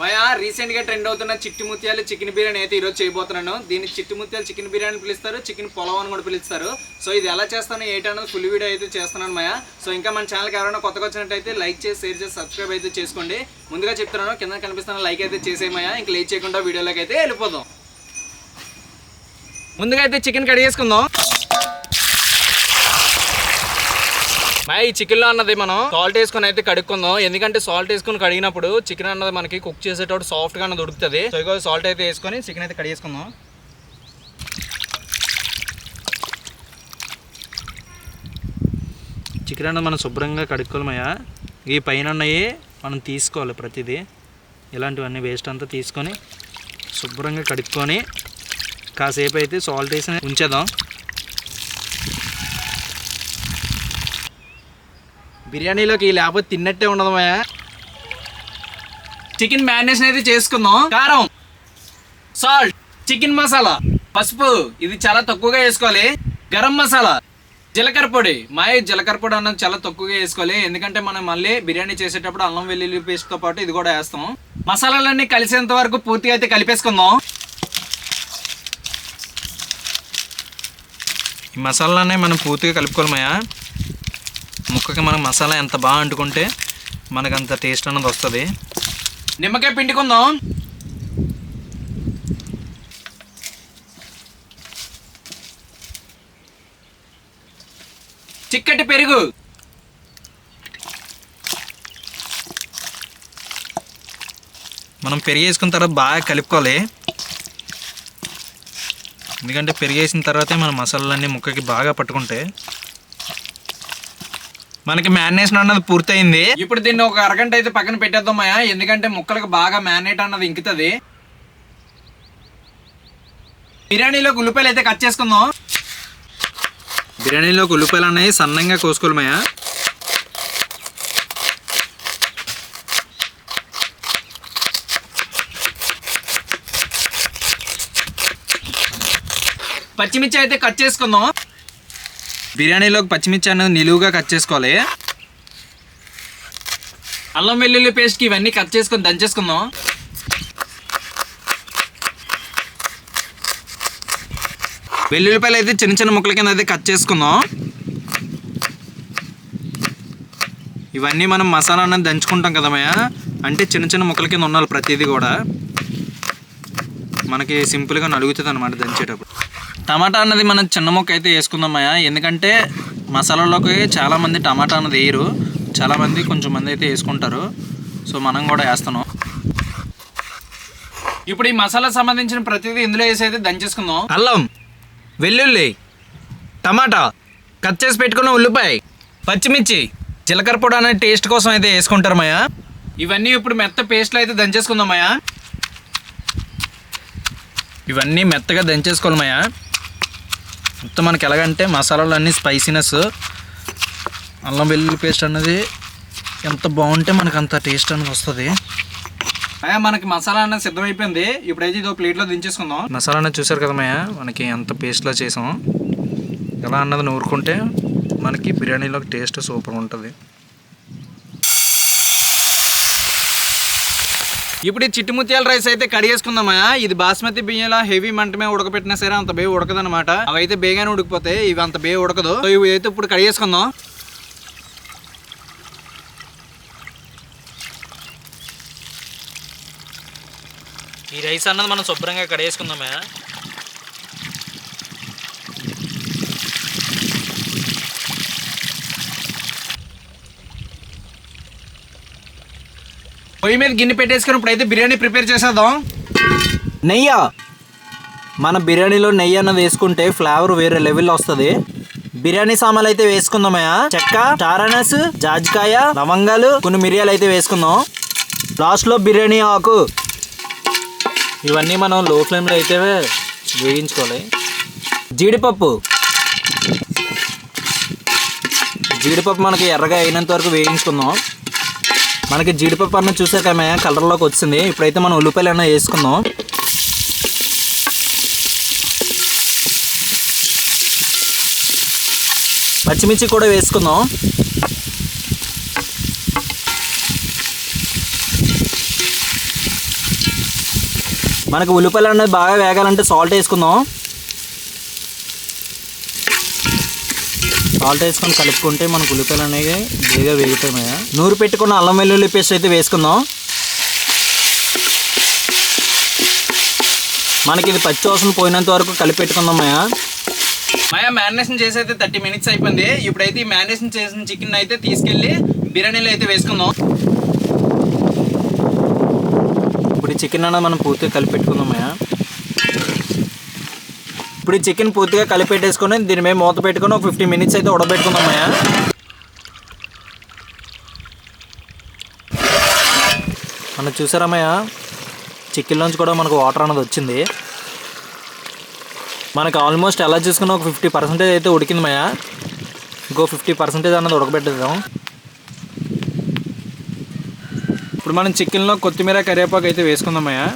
మయా రీసెంట్గా ట్రెండ్ అవుతున్న చిట్టి ముత్యాలు చికెన్ బిర్యానీ అయితే ఈరోజు చేయబోతున్నాను. దీన్ని చిట్టి ముత్యాలు చికెన్ బిర్యానీ పిలుస్తారు చికెన్ పొలం అని కూడా పిలుస్తారు. సో ఇది ఎలా చేస్తాను ఏంటన్నది ఫుల్ వీడియో అయితే చేస్తున్నాను మయా. సో ఇంకా మన ఛానల్కి ఎవరైనా కొత్తగా వచ్చినట్టయితే లైక్ చేసి షేర్ చేసి సబ్స్క్రైబ్ అయితే చేసుకోండి. ముందుగా చెప్తున్నాను కింద కనిపిస్తున్న లైక్ అయితే చేసేమయా ఇంకా లేట్ చేయకుండా వీడియోలోకి అయితే వెళ్ళిపోదాం. ముందుగా అయితే చికెన్ కడిగేసుకుందాం. మా ఈ చికెన్లో అన్నది మనం సాల్ట్ వేసుకొని అయితే కడుక్కుందాం. ఎందుకంటే సాల్ట్ వేసుకొని కడిగినప్పుడు చికెన్ అన్నది మనకి కుక్ చేసేటప్పుడు సాఫ్ట్గా అన్నది ఉడుకుతుంది. సో సాల్ట్ అయితే వేసుకొని చికెన్ అయితే కడిగేసుకుందాం. చికెన్ అన్నది మనం శుభ్రంగా కడుక్కోవాలమయ్యా ఈ పైన ఉన్నాయి మనం తీసుకోవాలి ప్రతిదీ. ఇలాంటివన్నీ వేస్ట్ అంతా తీసుకొని శుభ్రంగా కడుక్కొని కాసేపు అయితే సాల్ట్ వేసి ఉంచేద్దాం. బిర్యానీలోకి లేకపోతే తిన్నట్టే ఉండదు మాయా. చికెన్ మ్యారినేషన్ అయితే చేసుకుందాం. కారం సాల్ట్ చికెన్ మసాలా పసుపు ఇది చాలా తక్కువగా వేసుకోవాలి. గరం మసాలా జీలకర్ర పొడి. మాయ జీలకర్ర పొడి అన్నది చాలా తక్కువగా వేసుకోవాలి. ఎందుకంటే మనం మళ్ళీ బిర్యానీ చేసేటప్పుడు అల్లం వెల్లుల్లి పేస్ట్తో పాటు ఇది కూడా వేస్తాం. మసాలాలన్నీ కలిసేంత వరకు పూర్తిగా అయితే కలిపేసుకుందాం. ఈ మసాలానే మనం పూర్తిగా కలుపుకోవాలి మాయా. ముక్కకి మనం మసాలా ఎంత బాగా అంటుకుంటే మనకు అంత టేస్ట్ అన్నది వస్తుంది. నిమ్మకాయ పిండుకుందాం చిక్కటి పెరుగు. మనం పెరిగి వేసుకున్న తర్వాత బాగా కలుపుకోవాలి. ఎందుకంటే పెరిగేసిన తర్వాతే మన మసాలాలన్నీ ముక్కకి బాగా పట్టుకుంటే మనకి మ్యారినేషన్ అన్నది పూర్తయింది. ఇప్పుడు దీన్ని ఒక అరగంట అయితే పక్కన పెట్టేద్దాం ఎందుకంటే ముక్కలకు బాగా మ్యారినేట్ అన్నది ఇంకుతుంది. బిర్యానీలోకి ఉల్లిపాయలు అయితే కట్ చేసుకుందాం. బిర్యానీలోకి ఉల్లిపాయలు అనేవి సన్నంగా కోసుకోలేమయ్యా పచ్చిమిర్చి అయితే కట్ చేసుకుందాం. బిర్యానీలోకి పచ్చిమిర్చి అనేది నిలువుగా కట్ చేసుకోవాలి. అల్లం వెల్లుల్లి పేస్ట్కి ఇవన్నీ కట్ చేసుకొని దంచేసుకుందాం వెల్లుల్లిపాయలు అయితే చిన్న చిన్న ముక్కల కింద అయితే కట్ చేసుకుందాం. ఇవన్నీ మనం మసాలా అన్నది దంచుకుంటాం కదమయ్య అంటే చిన్న చిన్న ముక్కల కింద ఉండాలి ప్రతిదీ కూడా. మనకి సింపుల్గా నలుగుతుంది అనమాట దంచేటప్పుడు. టమాటా అన్నది మనం చిన్న ముక్క అయితే వేసుకుందామయ్యా. ఎందుకంటే మసాలాలోకి చాలామంది టమాటా అన్నది వేయరు. చాలామంది కొంచెం మంది అయితే వేసుకుంటారు. సో మనం కూడా వేస్తున్నాం. ఇప్పుడు ఈ మసాలా సంబంధించిన ప్రతిదీ ఇందులో వేసి అయితే దంచేసుకుందాం. అల్లం వెల్లుల్లి టమాటా కట్ చేసి పెట్టుకున్న ఉల్లిపాయ పచ్చిమిర్చి జీలకర్ర పొడి అనే టేస్ట్ కోసం అయితే వేసుకుంటారు మాయా ఇవన్నీ ఇప్పుడు మెత్త పేస్ట్లో అయితే దంచేసుకుందాం మాయా ఇవన్నీ మెత్తగా దంచేసుకోవాలి మాయా మొత్తం మనకి ఎలాగంటే మసాలాలు అన్నీ స్పైసీనెస్ అల్లం వెల్లుల్లి పేస్ట్ అన్నది ఎంత బాగుంటే మనకు అంత టేస్ట్ అనేది వస్తుంది. అయ్యా మనకి మసాలా అన్నది సిద్ధమైపోయింది. ఇప్పుడైతే ఇదో ప్లేట్లో దించేసుకుందాం. మసాలా అన్నది చూసారు కదా మాయా? మనకి ఎంత పేస్ట్లో చేసాం. ఎలా అన్నది నూరుకుంటే మనకి బిర్యానీలోకి టేస్ట్ సూపర్ ఉంటుంది. ఇప్పుడు ఈ చిట్టుముత్యాల రైస్ అయితే కడిగేసుకుందామా ఇది బాస్మతి బియ్యంలో హెవీ మంటమే ఉడకపెట్టినా సరే అంత బే ఉడకదనమాట అవి అయితే బేగానే ఉడికిపోతాయి. ఇవి అంత బే ఉడకదు. సో ఇవి అయితే ఇప్పుడు కడిగేసుకుందాం ఈ రైస్ అన్నది మనం శుభ్రంగా కడిగేసుకుందామా పొయ్యి మీద గిన్నె పెట్టేసుకుని ఇప్పుడైతే బిర్యానీ ప్రిపేర్ చేసేద్దాం. నెయ్యి? మన బిర్యానీలో నెయ్యి అన్నది వేసుకుంటే ఫ్లేవర్ వేరే లెవెల్లో వస్తుంది. బిర్యానీ సామాన్లు అయితే వేసుకుందామయ్యా. చెక్క చారనస్ జాజికాయ లవంగాలు కొన్ని మిరియాలు అయితే వేసుకుందాం. లాస్ట్లో బిర్యానీ ఆకు. ఇవన్నీ మనం లో ఫ్లేమ్లో అయితే వేయించుకోవాలి. జీడిపప్పు. జీడిపప్పు మనకి ఎర్రగా అయినంత వరకు వేయించుకుందాం. మనకి జీడిపప్పు అన్న చూసాక కలర్లోకి వచ్చింది. ఇప్పుడైతే మనం ఉల్లిపాయలు అన్న వేసుకుందాం. పచ్చిమిర్చి కూడా వేసుకుందాం. మనకు ఉల్లిపాయలు అనేది బాగా వేగాలంటే సాల్ట్ వేసుకుందాం. సాల్ట్ వేసుకొని కలుపుకుంటే మనకు ఉల్లిపాయలు అనేవి బేగా వేగుతాయి నూరు పెట్టుకున్న అల్లం వెల్లుల్లి పేస్ట్ అయితే వేసుకుందాం. మనకి ఇది పచ్చి వాసన పోయినంత వరకు కలిపి పెట్టుకుందాం మయ్య మాయా మ్యారినేషన్ చేసి అయితే థర్టీ మినిట్స్ అయిపోయింది. ఇప్పుడైతే ఈ మ్యారినేషన్ చేసిన చికెన్ అయితే తీసుకెళ్ళి బిర్యానీలో అయితే వేసుకుందాం. ఇప్పుడు ఈ చికెన్ అనేది మనం పూర్తిగా కలిపి పెట్టుకుందాం మయ్య ఇప్పుడు ఈ చికెన్ పూర్తిగా కలిపెట్టేసుకొని దీని మీద మూత పెట్టుకొని ఒక ఫిఫ్టీ మినిట్స్ అయితే ఉడబెట్టుకుందామయ్యా మనం చూసారమ్మయ్య? చికెన్లోంచి కూడా మనకు వాటర్ అనేది వచ్చింది. మనకు ఆల్మోస్ట్ ఎలా చూసుకున్నా ఒక ఫిఫ్టీ పర్సెంటేజ్ అయితే ఉడికింది మయ్య ఇంకో ఫిఫ్టీ పర్సెంటేజ్ అన్నది ఉడకబెట్టేద్దాం. ఇప్పుడు మనం చికెన్లో కొత్తిమీర కరివేపాకు అయితే వేసుకుందామయ్యా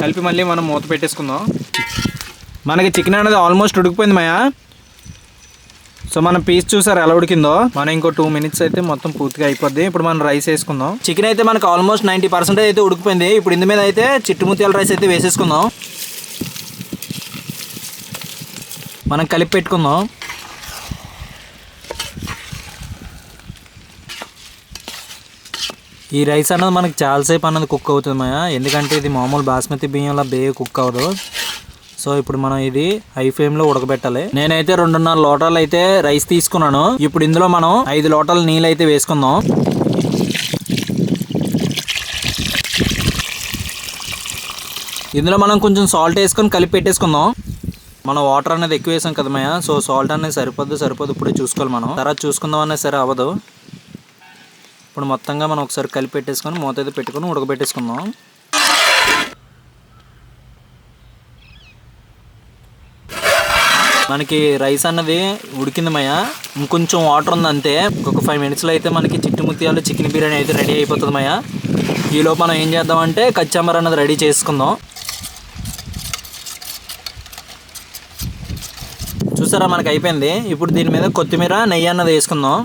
కలిపి మళ్ళీ మనం మూత పెట్టేసుకుందాం. మనకి చికెన్ అనేది ఆల్మోస్ట్ ఉడికిపోయింది మయ్య సో మనం పీస్ చూసారు ఎలా ఉడికిందో? మనం ఇంకో టూ మినిట్స్ అయితే మొత్తం పూర్తిగా అయిపోద్ది. ఇప్పుడు మనం రైస్ వేసుకుందాం. చికెన్ అయితే మనకు ఆల్మోస్ట్ నైంటీ పర్సెంటేజ్ అయితే ఉడికిపోయింది. ఇప్పుడు ఇందు మీద అయితే చిట్టుముత్యాల రైస్ అయితే వేసేసుకుందాం. మనం కలిపి పెట్టుకుందాం. ఈ రైస్ అన్నది మనకు చాలాసేపు అన్నది కుక్ అవుతుంది మాయా. ఎందుకంటే ఇది మామూలు బాస్మతి బియ్యంలో బే కుక్ అవ్వదు. సో ఇప్పుడు మనం ఇది హై ఫ్లేమ్లో ఉడకబెట్టాలి. నేనైతే రెండున్నర లోటాలు అయితే రైస్ తీసుకున్నాను. ఇప్పుడు ఇందులో మనం ఐదు లోటాల నీళ్ళు అయితే వేసుకుందాం. ఇందులో మనం కొంచెం సాల్ట్ వేసుకొని కలిపి పెట్టేసుకుందాం. మనం వాటర్ అనేది ఎక్కువ వేసాం కదమయ్య సో సాల్ట్ అనేది సరిపోద్దు సరిపోదు ఇప్పుడే చూసుకోవాలి మనం. తర్వాత చూసుకుందాం అనేది సరే అవ్వదు. ఇప్పుడు మొత్తంగా మనం ఒకసారి కలిపి పెట్టేసుకొని మూత అయితే పెట్టుకొని ఉడకబెట్టేసుకుందాం. మనకి రైస్ అన్నది ఉడికింది మయ్య ఇంకొంచెం వాటర్ ఉంది అంతే ఇంకొక ఫైవ్ మినిట్స్లో అయితే మనకి చిట్టుముత్యాలు చికెన్ బిర్యానీ అయితే రెడీ అయిపోతుంది మయ్య ఈలోపు మనం ఏం చేద్దామంటే కచ్చాంబర్ అన్నది రెడీ చేసుకుందాం. చూసారా మనకి అయిపోయింది? ఇప్పుడు దీని మీద కొత్తిమీర నెయ్యి అన్నది వేసుకుందాం.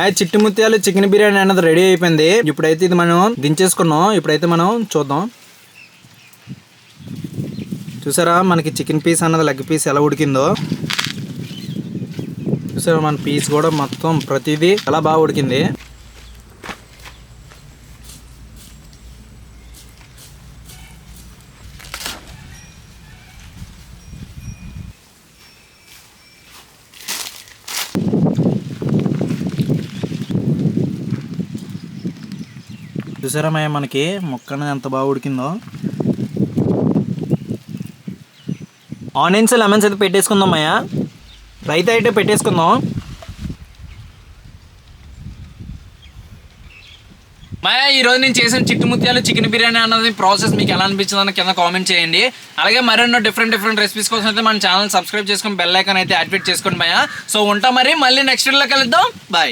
ఆ చిట్టి ముత్యాలు చికెన్ బిర్యానీ అన్నది రెడీ అయిపోయింది. ఇప్పుడైతే ఇది మనం దించేసుకున్నాం. ఇప్పుడైతే మనం చూద్దాం. చూసారా? మనకి చికెన్ పీస్ అన్నది లెగ్ పీస్ ఎలా ఉడికిందో? చూసారా? మన పీస్ కూడా మొత్తం ప్రతిదీ చాలా బాగా ఉడికింది? చూసారా మనకి ముక్క అనేది ఎంత బాగా ఉడికిందో? ఆనియన్స్ లెమన్స్ అయితే పెట్టేసుకుందాం అయ్యా రైత అయితే పెట్టేసుకుందాం. మాయా ఈ రోజు నేను చేసిన చిట్టు ముత్యాలు చికెన్ బిర్యానీ అన్నది ప్రాసెస్ మీకు ఎలా అనిపించింది కింద కామెంట్ చేయండి. అలాగే మరెన్నో డిఫరెంట్ డిఫరెంట్ రెసిపీస్ కోసం అయితే మన ఛానల్ సబ్స్క్రైబ్ చేసుకొని బెల్ ఐకాన్ అయితే యాక్టివేట్ చేసుకోండి మాయా. సో ఉంటా మరి మళ్ళీ నెక్స్ట్ వీడియోలో కలుద్దాం. బాయ్.